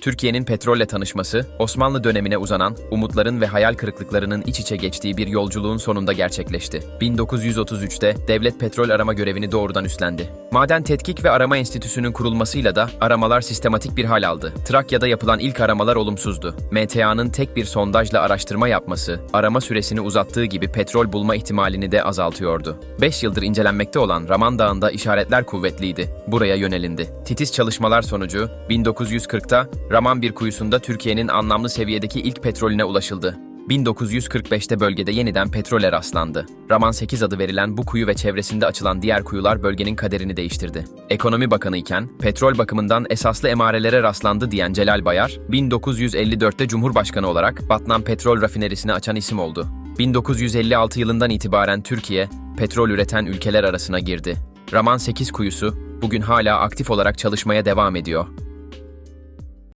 Türkiye'nin petrolle tanışması, Osmanlı dönemine uzanan, umutların ve hayal kırıklıklarının iç içe geçtiği bir yolculuğun sonunda gerçekleşti. 1933'te devlet petrol arama görevini doğrudan üstlendi. Maden Tetkik ve Arama Enstitüsü'nün kurulmasıyla da aramalar sistematik bir hal aldı. Trakya'da yapılan ilk aramalar olumsuzdu. MTA'nın tek bir sondajla araştırma yapması, arama süresini uzattığı gibi petrol bulma ihtimalini de azaltıyordu. 5 yıldır incelenmekte olan Raman Dağı'nda işaretler kuvvetliydi. Buraya yönelindi. Titiz çalışmalar sonucu 1940'ta Raman bir kuyusunda Türkiye'nin anlamlı seviyedeki ilk petrolüne ulaşıldı. 1945'te bölgede yeniden petrole rastlandı. Raman 8 adı verilen bu kuyu ve çevresinde açılan diğer kuyular bölgenin kaderini değiştirdi. Ekonomi Bakanı iken petrol bakımından esaslı emarelere rastlandı diyen Celal Bayar, 1954'te Cumhurbaşkanı olarak Batman Petrol Rafinerisi'ni açan isim oldu. 1956 yılından itibaren Türkiye, petrol üreten ülkeler arasına girdi. Raman 8 kuyusu bugün hala aktif olarak çalışmaya devam ediyor.